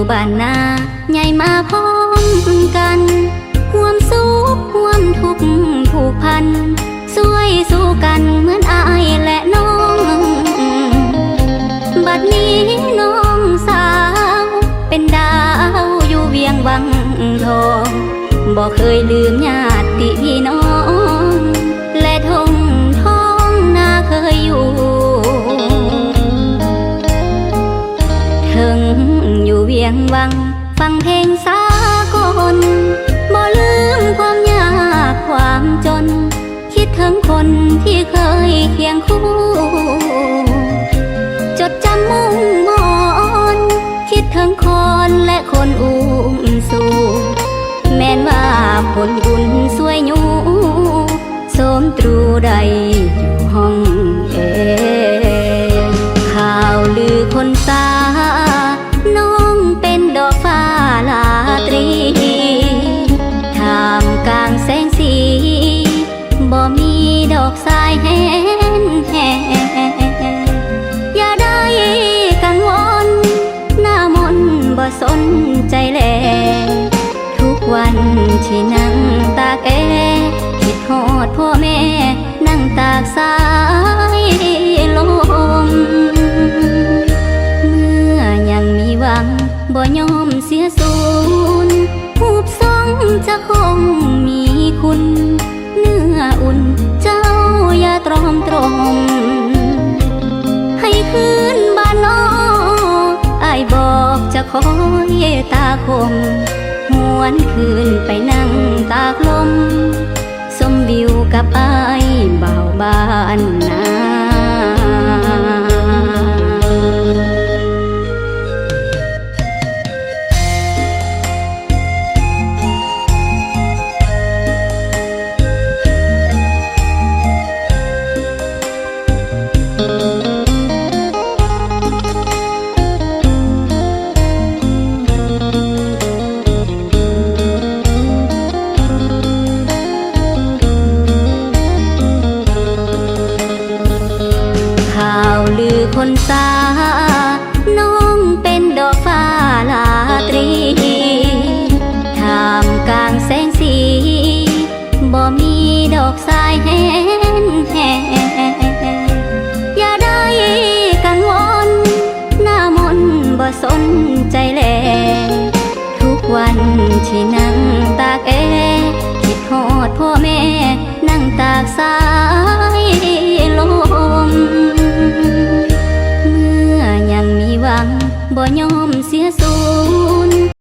ู่บ้านนาใหญ่มาพร้อมกันห่วมสุขห่วมทุกข์ผูกพันสวยสู้กันเหมือนอายและน้อง บัดนี้น้องสาว เป็นดาวอยู่เวียงวังทองบอกเคยลืมญาติพี่น้อง วัง ฟังเพลงสากลบ่ลืมความยากความจน คิดถึงคนที่เคยเคียงคู่ จดจำมุ่งมอนคิดถึงคนและคนอุ้มสู่แม้นว่าผลบุญสวยอยู่โสมตรูใดอยู่ห้อง วันที่นั่งตากแอคิดฮอดพ่อแม่ นั่งตากสายลม เมื่อยังมีหวังบ่ยอมเสียสูญหูบสองจะคงมีคุณ เนื้ออุ่นเจ้าอย่าตรอมตรม ให้คืนบ้านนอกอายบอกจะคอยตาคม วนคืนไปนั่งตากลม สมวิวกับอายเบาวบ้านนา คนสา น้องเป็นดอกฟ้าลาตรีทามกลางแสงสี บ่มีดอกสายแห้งแห้งอย่าได้กังวลหน้ามนบ่สนใจแล ทุกวันที่นั่งตากแอคิดฮอดพ่อแม่นั่งตากสา